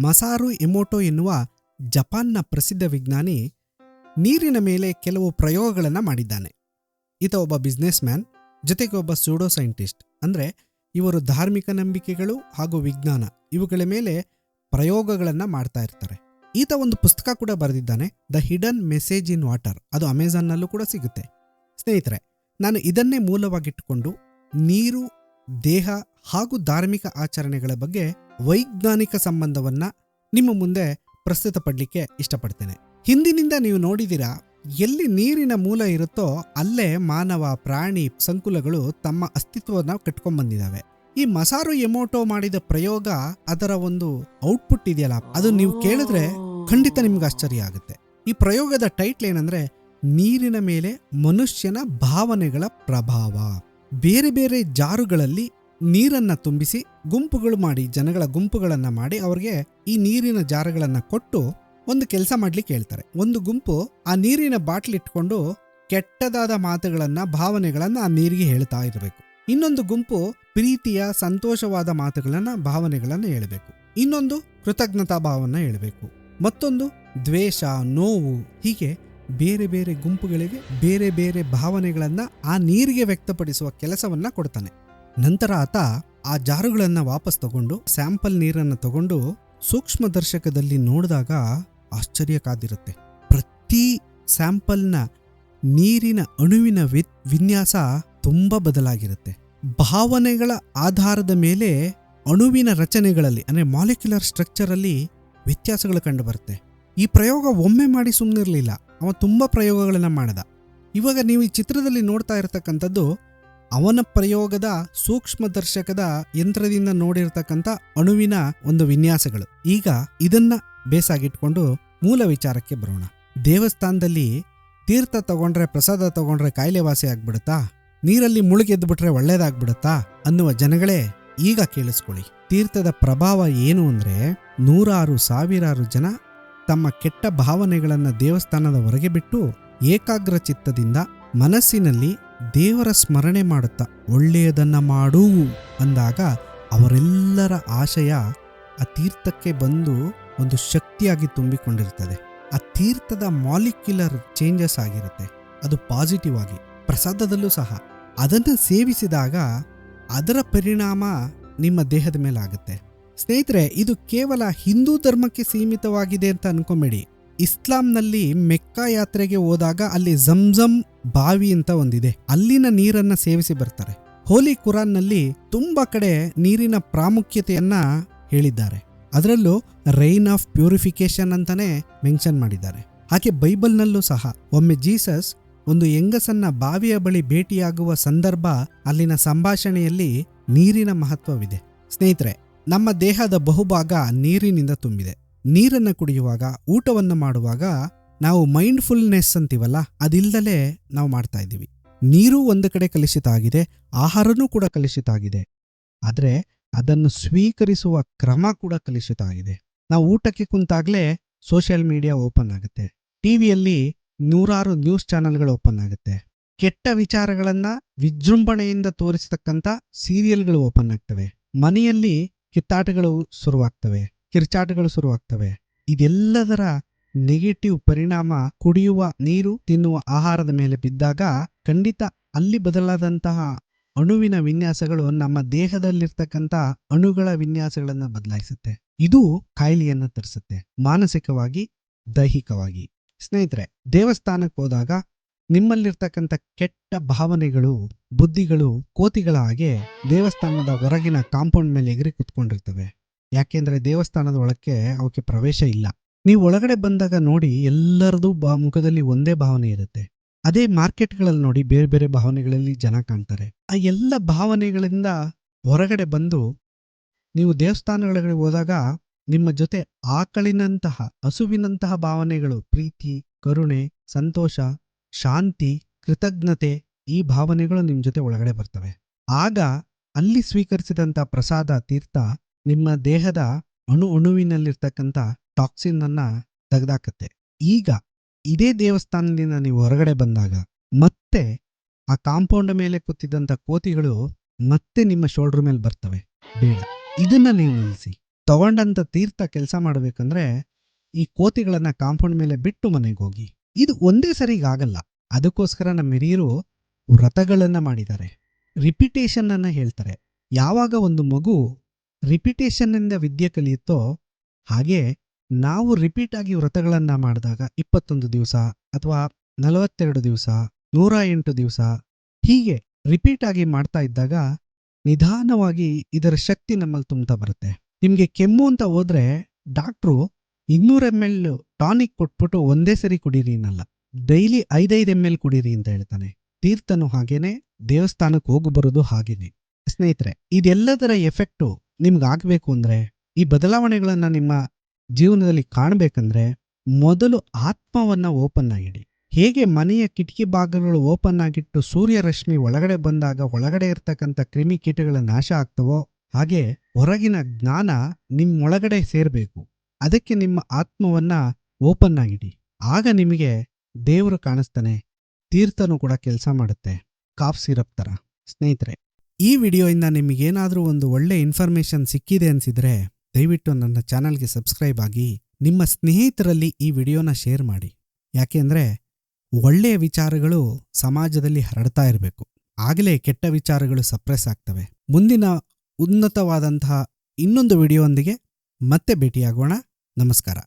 ಮಸಾರು ಎಮೋಟೋ ಎನ್ನುವ ಜಪಾನ್ನ ಪ್ರಸಿದ್ಧ ವಿಜ್ಞಾನಿ ನೀರಿನ ಮೇಲೆ ಕೆಲವು ಪ್ರಯೋಗಗಳನ್ನು ಮಾಡಿದ್ದಾನೆ. ಈತ ಒಬ್ಬ ಬಿಸ್ನೆಸ್ ಮ್ಯಾನ್ ಜೊತೆಗೆ ಒಬ್ಬ ಸೂಡೋ ಸೈಂಟಿಸ್ಟ್ ಅಂದರೆ ಇವರು ಧಾರ್ಮಿಕ ನಂಬಿಕೆಗಳು ಹಾಗೂ ವಿಜ್ಞಾನ ಇವುಗಳ ಮೇಲೆ ಪ್ರಯೋಗಗಳನ್ನು ಮಾಡ್ತಾ ಇರ್ತಾರೆ. ಈತ ಒಂದು ಪುಸ್ತಕ ಕೂಡ ಬರೆದಿದ್ದಾನೆ the hidden message in water ಅದು ಅಮೆಝಾನ್ನಲ್ಲೂ ಕೂಡ ಸಿಗುತ್ತೆ. ಸ್ನೇಹಿತರೆ, ನಾನು ಇದನ್ನೇ ಮೂಲವಾಗಿಟ್ಟುಕೊಂಡು ನೀರು, ದೇಹ ಹಾಗೂ ಧಾರ್ಮಿಕ ಆಚರಣೆಗಳ ಬಗ್ಗೆ ವೈಜ್ಞಾನಿಕ ಸಂಬಂಧವನ್ನ ನಿಮ್ಮ ಮುಂದೆ ಪ್ರಸ್ತುತಪಡಲಿಕ್ಕೆ ಇಷ್ಟಪಡ್ತೇನೆ. ಹಿಂದಿನಿಂದ ನೀವು ನೋಡಿದಿರಾ, ಎಲ್ಲಿ ನೀರಿನ ಮೂಲ ಇರುತ್ತೋ ಅಲ್ಲೇ ಮಾನವ, ಪ್ರಾಣಿ ಸಂಕುಲಗಳು ತಮ್ಮ ಅಸ್ತಿತ್ವವನ್ನು ಕಟ್ಕೊಂಡ್ಬಂದಿದ್ದಾವೆ ಈ ಮಸಾರು ಎಮೋಟೋ ಮಾಡಿದ ಪ್ರಯೋಗ ಅದರ ಒಂದು ಔಟ್ಪುಟ್ ಇದೆಯಲ್ಲ, ಅದು ನೀವು ಕೇಳಿದ್ರೆ ಖಂಡಿತ ನಿಮ್ಗೆ ಆಶ್ಚರ್ಯ ಆಗುತ್ತೆ. ಈ ಪ್ರಯೋಗದ ಟೈಟ್ಲ್ ಏನಂದ್ರೆ, ನೀರಿನ ಮೇಲೆ ಮನುಷ್ಯನ ಭಾವನೆಗಳ ಪ್ರಭಾವ. ಬೇರೆ ಬೇರೆ ಜಾರುಗಳಲ್ಲಿ ನೀರನ್ನ ತುಂಬಿಸಿ ಗುಂಪುಗಳು ಮಾಡಿ, ಜನಗಳ ಗುಂಪುಗಳನ್ನು ಮಾಡಿ ಅವ್ರಿಗೆ ಈ ನೀರಿನ ಜಾರಗಳನ್ನು ಕೊಟ್ಟು ಒಂದು ಕೆಲಸ ಮಾಡ್ಲಿಕ್ಕೆ ಹೇಳ್ತಾರೆ. ಒಂದು ಗುಂಪು ಆ ನೀರಿನ ಬಾಟ್ಲ್ ಇಟ್ಕೊಂಡು ಕೆಟ್ಟದಾದ ಮಾತುಗಳನ್ನ, ಭಾವನೆಗಳನ್ನ ಆ ನೀರಿಗೆ ಹೇಳ್ತಾ ಇರಬೇಕು. ಇನ್ನೊಂದು ಗುಂಪು ಪ್ರೀತಿಯ, ಸಂತೋಷವಾದ ಮಾತುಗಳನ್ನ, ಭಾವನೆಗಳನ್ನ ಹೇಳಬೇಕು. ಇನ್ನೊಂದು ಕೃತಜ್ಞತಾ ಭಾವನ ಹೇಳಬೇಕು. ಮತ್ತೊಂದು ದ್ವೇಷ, ನೋವು, ಹೀಗೆ ಬೇರೆ ಬೇರೆ ಗುಂಪುಗಳಿಗೆ ಬೇರೆ ಬೇರೆ ಭಾವನೆಗಳನ್ನ ಆ ನೀರಿಗೆ ವ್ಯಕ್ತಪಡಿಸುವ ಕೆಲಸವನ್ನ ಕೊಡ್ತಾನೆ. ನಂತರ ಆತ ಆ ಜಾರುಗಳನ್ನು ವಾಪಸ್ ತಗೊಂಡು ಸ್ಯಾಂಪಲ್ ನೀರನ್ನು ತಗೊಂಡು ಸೂಕ್ಷ್ಮದರ್ಶಕದಲ್ಲಿ ನೋಡಿದಾಗ ಆಶ್ಚರ್ಯ ಕಾದಿರುತ್ತೆ. ಪ್ರತಿ ಸ್ಯಾಂಪಲ್ನ ನೀರಿನ ಅಣುವಿನ ವಿ- ವಿನ್ಯಾಸ ತುಂಬ ಬದಲಾಗಿರುತ್ತೆ. ಭಾವನೆಗಳ ಆಧಾರದ ಮೇಲೆ ಅಣುವಿನ ರಚನೆಗಳಲ್ಲಿ, ಅಂದರೆ ಮಾಲಿಕ್ಯುಲರ್ ಸ್ಟ್ರಕ್ಚರಲ್ಲಿ ವ್ಯತ್ಯಾಸಗಳು ಕಂಡುಬರುತ್ತೆ. ಈ ಪ್ರಯೋಗ ಒಮ್ಮೆ ಮಾಡಿ ಸುಮ್ಮನಿರಲಿಲ್ಲ ಅವ ತುಂಬ ಪ್ರಯೋಗಗಳನ್ನು ಮಾಡಿದ. ಇವಾಗ ನೀವು ಈ ಚಿತ್ರದಲ್ಲಿ ನೋಡ್ತಾ ಇರತಕ್ಕಂಥದ್ದು ಅವನ ಪ್ರಯೋಗದ ಸೂಕ್ಷ್ಮದರ್ಶಕದ ಯಂತ್ರದಿಂದ ನೋಡಿರ್ತಕ್ಕಂಥ ಅಣುವಿನ ಒಂದು ವಿನ್ಯಾಸಗಳು. ಈಗ ಇದನ್ನ ಬೇಸಾಗಿಟ್ಕೊಂಡು ಮೂಲ ವಿಚಾರಕ್ಕೆ ಬರೋಣ. ದೇವಸ್ಥಾನದಲ್ಲಿ ತೀರ್ಥ ತಗೊಂಡ್ರೆ, ಪ್ರಸಾದ ತಗೊಂಡ್ರೆ ಕಾಯಿಲೆ ವಾಸಿ ಆಗ್ಬಿಡುತ್ತಾ? ನೀರಲ್ಲಿ ಮುಳುಗೆದ್ದು ಬಿಟ್ರೆ ಒಳ್ಳೇದಾಗ್ಬಿಡುತ್ತಾ? ಅನ್ನುವ ಜನಗಳೇ ಈಗ ಕೇಳಿಸ್ಕೊಳ್ಳಿ. ತೀರ್ಥದ ಪ್ರಭಾವ ಏನು ಅಂದ್ರೆ, ನೂರಾರು ಸಾವಿರಾರು ಜನ ತಮ್ಮ ಕೆಟ್ಟ ಭಾವನೆಗಳನ್ನು ದೇವಸ್ಥಾನದ ಹೊರಗೆ ಬಿಟ್ಟು ಏಕಾಗ್ರ ಚಿತ್ತದಿಂದ ಮನಸ್ಸಿನಲ್ಲಿ ದೇವರ ಸ್ಮರಣೆ ಮಾಡುತ್ತಾ, ಒಳ್ಳೆಯದನ್ನು ಮಾಡು ಅಂದಾಗ ಅವರೆಲ್ಲರ ಆಶಯ ಆ ತೀರ್ಥಕ್ಕೆ ಬಂದು ಒಂದು ಶಕ್ತಿಯಾಗಿ ತುಂಬಿಕೊಂಡಿರ್ತದೆ. ಆ ತೀರ್ಥದ ಮಾಲಿಕ್ಯುಲರ್ ಚೇಂಜಸ್ ಆಗಿರುತ್ತೆ. ಅದು ಪಾಸಿಟಿವ್ ಆಗಿ, ಪ್ರಸಾದದಲ್ಲೂ ಸಹ. ಅದನ್ನು ಸೇವಿಸಿದಾಗ ಅದರ ಪರಿಣಾಮ ನಿಮ್ಮ ದೇಹದ ಮೇಲೆ ಆಗುತ್ತೆ ಸ್ನೇಹಿತರೆ, ಇದು ಕೇವಲ ಹಿಂದೂ ಧರ್ಮಕ್ಕೆ ಸೀಮಿತವಾಗಿದೆ ಅಂತ ಅನ್ಕೊಂಬೇಡಿ. ಇಸ್ಲಾಂನಲ್ಲಿ ಮೆಕ್ಕಾ ಯಾತ್ರೆಗೆ ಹೋದಾಗ ಅಲ್ಲಿ ಜಮ್ಜಮ್ ಬಾವಿ ಅಂತ ಒಂದಿದೆ. ಅಲ್ಲಿನ ನೀರನ್ನ ಸೇವಿಸಿ ಬರ್ತಾರೆ. ಹೋಲಿ ಕುರಾನ್ನಲ್ಲಿ ತುಂಬಾ ಕಡೆ ನೀರಿನ ಪ್ರಾಮುಖ್ಯತೆಯನ್ನ ಹೇಳಿದ್ದಾರೆ. ಅದರಲ್ಲೂ ರೈನ್ ಆಫ್ ಪ್ಯೂರಿಫಿಕೇಶನ್ ಅಂತಾನೆ ಮೆನ್ಷನ್ ಮಾಡಿದ್ದಾರೆ. ಹಾಗೆ ಬೈಬಲ್ನಲ್ಲೂ ಸಹ ಒಮ್ಮೆ ಜೀಸಸ್ ಒಂದು ಹೆಂಗಸನ್ನ ಬಾವಿಯ ಬಳಿ ಭೇಟಿಯಾಗುವ ಸಂದರ್ಭ ಅಲ್ಲಿನ ಸಂಭಾಷಣೆಯಲ್ಲಿ ನೀರಿನ ಮಹತ್ವವಿದೆ. ಸ್ನೇಹಿತರೆ, ನಮ್ಮ ದೇಹದ ಬಹುಭಾಗ ನೀರಿನಿಂದ ತುಂಬಿದೆ. ನೀರನ್ನು ಕುಡಿಯುವಾಗ, ಊಟವನ್ನು ಮಾಡುವಾಗ ನಾವು ಮೈಂಡ್ಫುಲ್ನೆಸ್ ಅಂತೀವಲ್ಲ ಅದಿಲ್ಲದಲೇ ನಾವು ಮಾಡ್ತಾ ಇದ್ದೀವಿ. ನೀರು ಒಂದು ಕಡೆ ಕಲುಷಿತ ಆಗಿದೆ ಆಹಾರನೂ ಕೂಡ ಕಲುಷಿತ ಆಗಿದೆ ಆದರೆ ಅದನ್ನು ಸ್ವೀಕರಿಸುವ ಕ್ರಮ ಕೂಡ ಕಲುಷಿತ ಆಗಿದೆ ನಾವು ಊಟಕ್ಕೆ ಕುಂತಾಗ್ಲೇ ಸೋಷಿಯಲ್ ಮೀಡಿಯಾ ಓಪನ್ ಆಗುತ್ತೆ. ಟಿವಿಯಲ್ಲಿ ನೂರಾರು ನ್ಯೂಸ್ ಚಾನೆಲ್ಗಳು ಓಪನ್ ಆಗುತ್ತೆ. ಕೆಟ್ಟ ವಿಚಾರಗಳನ್ನು ವಿಜೃಂಭಣೆಯಿಂದ ತೋರಿಸತಕ್ಕಂಥ ಸೀರಿಯಲ್ಗಳು ಓಪನ್ ಆಗ್ತವೆ. ಮನೆಯಲ್ಲಿ ಕಿತ್ತಾಟಗಳು ಶುರುವಾಗ್ತವೆ, ಕಿರ್ಚಾಟಗಳು ಶುರುವಾಗ್ತವೆ. ಇದೆಲ್ಲದರ ನೆಗೆಟಿವ್ ಪರಿಣಾಮ ಕುಡಿಯುವ ನೀರು, ತಿನ್ನುವ ಆಹಾರದ ಮೇಲೆ ಬಿದ್ದಾಗ ಖಂಡಿತ ಅಲ್ಲಿ ಬದಲಾದಂತಹ ಅಣುವಿನ ವಿನ್ಯಾಸಗಳು ನಮ್ಮ ದೇಹದಲ್ಲಿರ್ತಕ್ಕಂಥ ಅಣುಗಳ ವಿನ್ಯಾಸಗಳನ್ನ ಬದಲಾಯಿಸುತ್ತೆ. ಇದು ಕಾಯಿಲೆಯನ್ನ ತರಿಸುತ್ತೆ, ಮಾನಸಿಕವಾಗಿ, ದೈಹಿಕವಾಗಿ. ಸ್ನೇಹಿತರೆ ದೇವಸ್ಥಾನಕ್ಕೆ ಹೋದಾಗ ನಿಮ್ಮಲ್ಲಿರ್ತಕ್ಕಂಥ ಕೆಟ್ಟ ಭಾವನೆಗಳು, ಬುದ್ಧಿಗಳು ಕೋತಿಗಳ ಹಾಗೆ ದೇವಸ್ಥಾನದ ಹೊರಗಿನ ಕಾಂಪೌಂಡ್ ಮೇಲೆ ಎಗರಿ ಕುತ್ಕೊಂಡಿರ್ತವೆ. ಯಾಕೆಂದ್ರೆ ದೇವಸ್ಥಾನದ ಒಳಕ್ಕೆ ಅವಕ್ಕೆ ಪ್ರವೇಶ ಇಲ್ಲ. ನೀವು ಒಳಗಡೆ ಬಂದಾಗ ನೋಡಿ ಎಲ್ಲರದು ಬಾ, ಮುಖದಲ್ಲಿ ಒಂದೇ ಭಾವನೆ ಇರುತ್ತೆ. ಅದೇ ಮಾರ್ಕೆಟ್ಗಳಲ್ಲಿ ನೋಡಿ ಬೇರೆ ಬೇರೆ ಭಾವನೆಗಳಲ್ಲಿ ಜನ ಕಾಣ್ತಾರೆ. ಆ ಎಲ್ಲ ಭಾವನೆಗಳಿಂದ ಹೊರಗಡೆ ಬಂದು ನೀವು ದೇವಸ್ಥಾನಗಳಿಗೆ ಹೋದಾಗ ನಿಮ್ಮ ಜೊತೆ ಆಕಳಿನಂತಹ, ಹಸುವಿನಂತಹ ಭಾವನೆಗಳು, ಪ್ರೀತಿ, ಕರುಣೆ, ಸಂತೋಷ, ಶಾಂತಿ, ಕೃತಜ್ಞತೆ ಈ ಭಾವನೆಗಳು ನಿಮ್ಮ ಜೊತೆ ಒಳಗಡೆ ಬರ್ತವೆ. ಆಗ ಅಲ್ಲಿ ಸ್ವೀಕರಿಸಿದಂಥ ಪ್ರಸಾದ, ತೀರ್ಥ ನಿಮ್ಮ ದೇಹದ ಅಣು ಅಣುವಿನಲ್ಲಿರ್ತಕ್ಕಂಥ ಟಾಕ್ಸಿನ್ ಅನ್ನ ತೆಗೆದಾಕತ್ತೆ. ಈಗ ಇದೇ ದೇವಸ್ಥಾನದಿಂದ ನೀವು ಹೊರಗಡೆ ಬಂದಾಗ ಮತ್ತೆ ಆ ಕಾಂಪೌಂಡ್ ಮೇಲೆ ಕೂತಿದ್ದಂಥ ಕೋತಿಗಳು ಮತ್ತೆ ನಿಮ್ಮ ಶೋಲ್ಡರ್ ಮೇಲೆ ಬರ್ತವೆ. ಬೇಡ. ಇದನ್ನ ನೀವು ನಿಲ್ಲಿಸಿ. ತಗೊಂಡಂತ ತೀರ್ಥ ಕೆಲಸ ಮಾಡಬೇಕಂದ್ರೆ ಈ ಕೋತಿಗಳನ್ನು ಕಾಂಪೌಂಡ್ ಮೇಲೆ ಬಿಟ್ಟು ಮನೆಗೆ ಹೋಗಿ. ಇದು ಒಂದೇ ಸರಿಗಾಗಲ್ಲ ಅದಕ್ಕೋಸ್ಕರ ನಮ್ಮ ಹಿರಿಯರು ವ್ರತಗಳನ್ನ ಮಾಡಿದ್ದಾರೆ. ರಿಪಿಟೇಷನ್ ಅನ್ನ ಹೇಳ್ತಾರೆ. ಯಾವಾಗ ಒಂದು ಮಗು ರಿಪಿಟೇಷನ್ನಿಂದ ವಿದ್ಯೆ ಕಲಿಯುತ್ತೋ ಹಾಗೆ ನಾವು ರಿಪೀಟ್ ಆಗಿ ವ್ರತಗಳನ್ನ ಮಾಡಿದಾಗ ಇಪ್ಪತ್ತೊಂದು ದಿವಸ ಅಥವಾ ನಲವತ್ತೆರಡು ದಿವಸ, ನೂರ ಎಂಟು ದಿವಸ ಹೀಗೆ ರಿಪೀಟ್ ಆಗಿ ಮಾಡ್ತಾ ಇದ್ದಾಗ ನಿಧಾನವಾಗಿ ಇದರ ಶಕ್ತಿ ನಮ್ಮಲ್ಲಿ ತುಂಬ್ತಾ ಬರುತ್ತೆ. ನಿಮ್ಗೆ ಕೆಮ್ಮು ಅಂತ ಹೋದ್ರೆ ಡಾಕ್ಟ್ರು ಇನ್ನೂರ ಎಂ ಎಲ್ ಟಾನಿಕ್ ಕೊಟ್ಬಿಟ್ಟು ಒಂದೇ ಸರಿ ಕುಡೀರಿ ಅನ್ನಲ್ಲ. ಡೈಲಿ ಐದೈದು ಎಂ ಎಲ್ ಕುಡೀರಿ ಅಂತ ಹೇಳ್ತಾನೆ. ತೀರ್ಥನು ಹಾಗೇನೆ, ದೇವಸ್ಥಾನಕ್ಕೆ ಹೋಗಿ ಬರೋದು ಹಾಗೇನೆ. ಸ್ನೇಹಿತರೆ, ಇದೆಲ್ಲದರ ಎಫೆಕ್ಟು ನಿಮ್ಗೆ ಆಗಬೇಕು ಅಂದ್ರೆ ಈ ಬದಲಾವಣೆಗಳನ್ನು ನಿಮ್ಮ ಜೀವನದಲ್ಲಿ ಕಾಣಬೇಕಂದ್ರೆ ಮೊದಲು ಆತ್ಮವನ್ನ ಓಪನ್ ಆಗಿಡಿ. ಹೇಗೆ ಮನೆಯ ಕಿಟಕಿ ಭಾಗಗಳು ಓಪನ್ ಆಗಿಟ್ಟು ಸೂರ್ಯರಶ್ಮಿ ಒಳಗಡೆ ಬಂದಾಗ ಒಳಗಡೆ ಇರ್ತಕ್ಕಂಥ ಕ್ರಿಮಿ ಕೀಟಗಳ ನಾಶ ಆಗ್ತವೋ ಹಾಗೆ ಹೊರಗಿನ ಜ್ಞಾನ ನಿಮ್ಮೊಳಗಡೆ ಸೇರ್ಬೇಕು. ಅದಕ್ಕೆ ನಿಮ್ಮ ಆತ್ಮವನ್ನ ಓಪನ್ ಆಗಿಡಿ. ಆಗ ನಿಮಗೆ ದೇವರು ಕಾಣಿಸ್ತಾನೆ, ತೀರ್ಥನು ಕೂಡ ಕೆಲಸ ಮಾಡುತ್ತೆ. ಕಾಫ್ ಸಿರಪ್ ತರ. ಸ್ನೇಹಿತರೆ, ಈ ವಿಡಿಯೋಯಿಂದ ನಿಮಗೇನಾದರೂ ಒಂದು ಒಳ್ಳೆ ಇನ್ಫಾರ್ಮೇಶನ್ ಸಿಕ್ಕಿದೆ ಅನ್ಸಿದ್ರೆ ದಯವಿಟ್ಟು ನನ್ನ ಚಾನಲ್ಗೆ ಸಬ್ಸ್ಕ್ರೈಬ್ ಆಗಿ ನಿಮ್ಮ ಸ್ನೇಹಿತರಲ್ಲಿ ಈ ವಿಡಿಯೋನ ಶೇರ್ ಮಾಡಿ. ಯಾಕೆಂದ್ರೆ ಒಳ್ಳೆಯ ವಿಚಾರಗಳು ಸಮಾಜದಲ್ಲಿ ಹರಡ್ತಾ ಇರಬೇಕು. ಆಗಲೇ ಕೆಟ್ಟ ವಿಚಾರಗಳು ಸಪ್ರೆಸ್ ಆಗ್ತವೆ. ಮುಂದಿನ ಉನ್ನತವಾದಂತಹ ಇನ್ನೊಂದು ವಿಡಿಯೋವೊಂದಿಗೆ ಮತ್ತೆ ಭೇಟಿಯಾಗೋಣ. ನಮಸ್ಕಾರ.